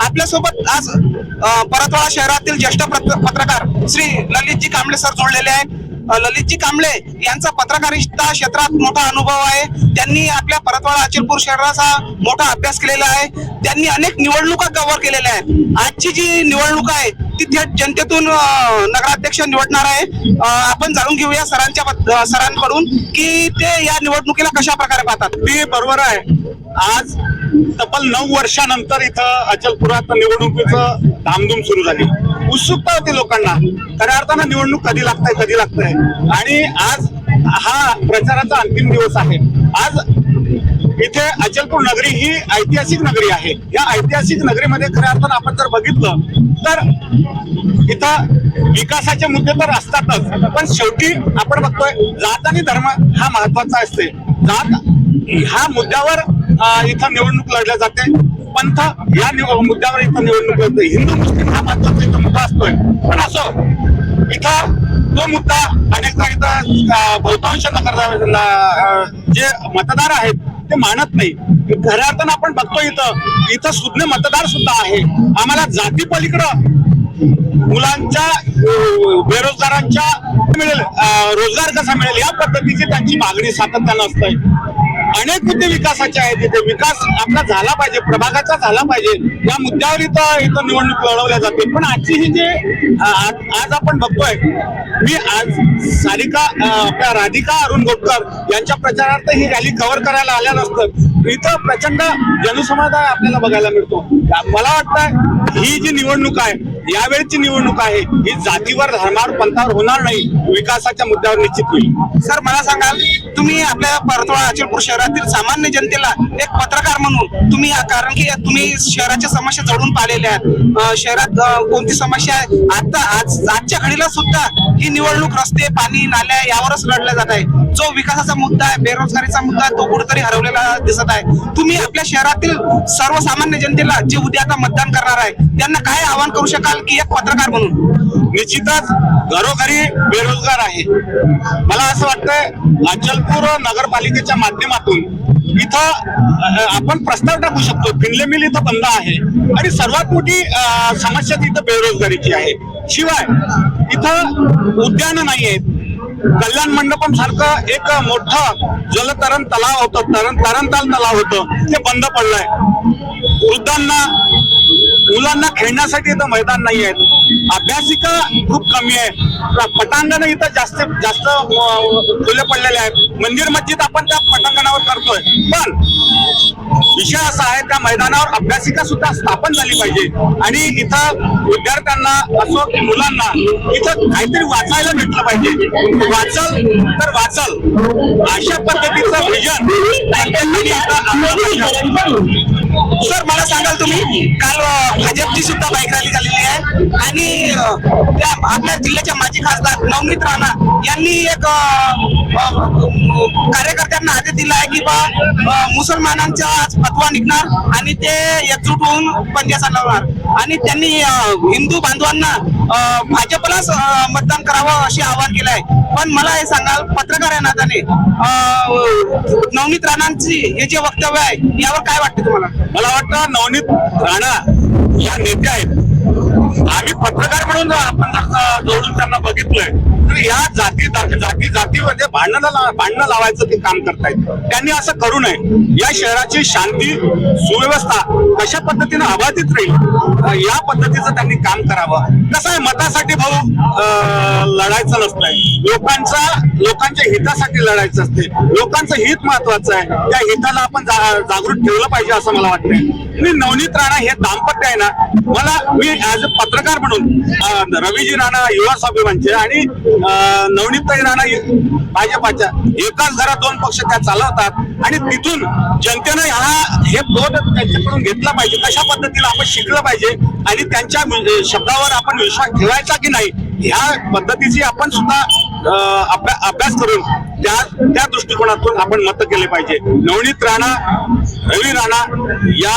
आपल्यासोबत आज परतवाडा शहरातील ज्येष्ठ पत्रकार श्री ललितजी कांबळे सर जोडलेले आहेत. ललितजी कांबळे यांचा पत्रकारिता क्षेत्रात मोठा अनुभव आहे. त्यांनी आपल्या परतवाडा अचलपूर शहराचा मोठा अभ्यास केलेला आहे. त्यांनी अनेक निवडणुका कव्हर केलेल्या आहेत. आजची जी निवडणूक आहे ती थेट जनतेतून नगराध्यक्ष निवडणार आहे. आपण जाणून घेऊया सरांच्या सरांकडून की ते या निवडणुकीला कशा प्रकारे पाहतात? ते बरोबर आहे. आज तब्बल नऊ वर्षानंतर इथं अचलपुरात निवडणुकीचं धामधूम सुरू झाली. उत्सुकता होती लोकांना. खऱ्या अर्थानं निवडणूक कधी लागतंय कधी लागतंय? आणि आज हा प्रचाराचा अंतिम दिवस आहे. आज इथे अचलपूर नगरी ही ऐतिहासिक नगरी आहे. या ऐतिहासिक नगरीमध्ये खऱ्या अर्थानं आपण जर बघितलं तर इथं विकासाचे मुद्दे तर असतातच. पण शेवटी आपण बघतोय जात आणि धर्म हा महत्त्वाचा असते जात ह्या मुद्द्यावर इथं निवडणूक लढल्या जाते. पंथ या मुद्द्यावर इथं निवडणूक लढते. हिंदू मुस्लिम हा महत्त्वाचा इथं मुद्दा असतोय. पण असो इथं तो मुद्दा अनेकदा इथं बहुतांश नगर जे मतदार आहेत ते मानत नाही. खऱ्या अर्थानं आपण बघतो इथं इथं सुज्ञ मतदार सुद्धा आहे. आम्हाला जाती पलीकडं मुलांच्या बेरोजगारांच्या मिळेल रोजगार कसा मिळेल या पद्धतीची त्यांची मागणी सातत्यानं असते. अनेक मुद्दे विकासाचे आहेत. इथे विकास आपला झाला पाहिजे प्रभागाचा झाला पाहिजे. या मुद्द्यावर इथं इथं निवडणूक लढवल्या जाते पण आजची ही जे आज आज आपण बघतोय मी आज सारिका आपल्या राधिका अरुण गोटकर यांच्या प्रचारार्थ ही रॅली कव्हर करायला आल्या नसतं इथं प्रचंड जनसमुदाय आपल्याला बघायला मिळतो. मला वाटतं ही जी निवडणूक आहे यावेळची निवडणूक आहे. ही जातीवर धर्मावर पंथावर होणार नाही. विकासाच्या मुद्द्यावर निश्चित होईल. सर मला सांगाल तुम्ही आपल्या परतोळा अचलपूर शहरातील सामान्य जनतेला एक पत्रकार म्हणून तुम्ही कारण की तुम्ही शहराच्या समस्या जवळून पाहिलेल्या आहेत. शहरात कोणती समस्या आहे? आता आज आजच्या घडीला सुद्धा ही निवडणूक रस्ते पाणी नाल्या यावरच लढल्या जात आहे जो विकासाचा मुद्दा आहे बेरोजगारीचा मुद्दा आहे तो कुठेतरी हरवलेला दिसत आहे. तुम्ही आपल्या शहरातील सर्वसामान्य जनतेला जे उद्या आता मतदान करणार आहे त्यांना काय आवाहन करू शकाल की एक पत्रकार म्हणून? निश्चितच घरोघरी बेरोजगार आहे. मला असं वाटतं अचलपूर नगरपालिकेच्या माध्यमातून इथं आपण प्रस्ताव टाकू शकतो फिनले मिल इथं बंद आहे. आणि सर्वात मोठी समस्या तिथं बेरोजगारीची आहे. शिवाय इथं उद्यान नाही आहेत कल्याण मंडपम सारखं एक मोठं जलतरण तलाव होतं. तरण तरणताल तलाव होतं. ते बंद पडलंय. वृद्धांना मुलांना खेळण्यासाठी इथं मैदान नाही आहेत अभ्यासिका खूप कमी आहे. पटांगण इथं जास्त जास्त खुले पडलेले आहेत. मंदिर मस्जिद आपण त्या पटांगणावर करतोय. पण विषय असा आहे त्या मैदानावर अभ्यासिका सुद्धा स्थापन झाली पाहिजे. आणि इथं विद्यार्थ्यांना असो की मुलांना इथं काहीतरी वाचायला भेटलं पाहिजे. वाचल तर वाचल. अशा पद्धतीचं विजन सर मला सांगाल तुम्ही काल भाजपची सुद्धा बाईक रॅली झालेली आहे. आणि त्या आपल्या जिल्ह्याच्या माजी खासदार नवनीत राणा यांनी एक कार्यकर्त्यांना आदेश दिला आहे की बा मुसलमानांच्या आज फतवा निघणार आणि ते एकजूट होऊन पंजा चालवणार. आणि त्यांनी हिंदू बांधवांना भाजपलाच मतदान करावं असे आवाहन केलं आहे पण मला हे सांगाल पत्रकार या नात्याने नवनीत राणांची हे जे वक्तव्य आहे यावर काय वाटतं तुम्हाला? मला वाटतं नवनीत राणा या नेत्या आहेत. आम्ही पत्रकार म्हणून जर आपण जोडून त्यांना बघितलंय तर या जाती जाती जातीमध्ये भांडणं भांडणं लावायचं ते काम करतायत. त्यांनी असं करू नये. या शहराची शांती सुव्यवस्था कशा पद्धतीने अबाधित राहील या पद्धतीचं त्यांनी काम करावं. कसं आहे मतासाठी भाऊ लढायचं नसतंय. लोकांचा लोकांच्या हितासाठी लढायचं असते लोकांचं हित महत्वाचं आहे. त्या हिताला आपण जागृत ठेवलं पाहिजे असं मला वाटतंय. मी नवनीत राणा हे दाम्पत्य आहे ना मला मी ऍज अ पत्रकार म्हणून रवीजी राणा युवा स्वाभिमानचे म्हणजे आणि नवनीतताई राणा भाजपाच्या एकाच घरात दोन पक्ष त्या चालवतात आणि तिथून जनतेनं हा हे बोध त्यांच्याकडून घेतला पाहिजे कशा पद्धतीला आपण शिकलं पाहिजे आणि त्यांच्या शब्दावर आपण विश्वास ठेवायचा की नाही ह्या पद्धतीची आपण सुद्धा अभ्यास करून त्या त्या दृष्टिकोनातून आपण मत केले पाहिजे. नवनीत राणा रवी राणा या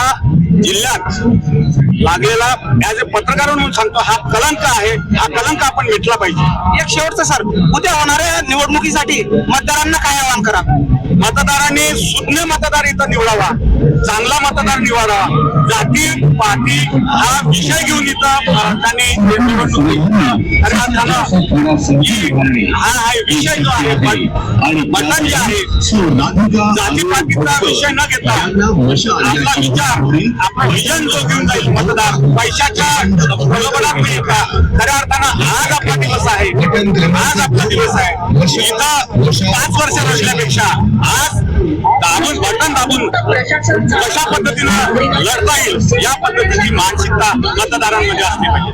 जिल्ह्यात लागलेला ऍज अ पत्रकार म्हणून सांगतो हा कलंक आहे. हा कलंक आपण मिटला पाहिजे. एक शेवटचं सर उद्या होणाऱ्या निवडणुकीसाठी मतदारांना काय आवाहन करा? मतदारांनी सुज्ञ मतदार इथं निवडावा. चांगला मतदार निवडावा. जाती पाती हा विषय घेऊन इथं भारताने त्यांनी हा हा विषय जो आहे मतदान जे आहे. जातीपातीचा विषय न घेता आपला विचार आपला विजन जो घेऊन जाईल. मतदार पैशाच्या प्रलोभनात मिळता खऱ्या अर्थानं आज आपला दिवस आहे. आज आपला दिवस आहे. इथं पाच वर्ष नसल्यापेक्षा आज दाबून बटन दाबून कशा पद्धतीनं लढता येईल या पद्धतीची मानसिकता मतदारांमध्ये असली पाहिजे.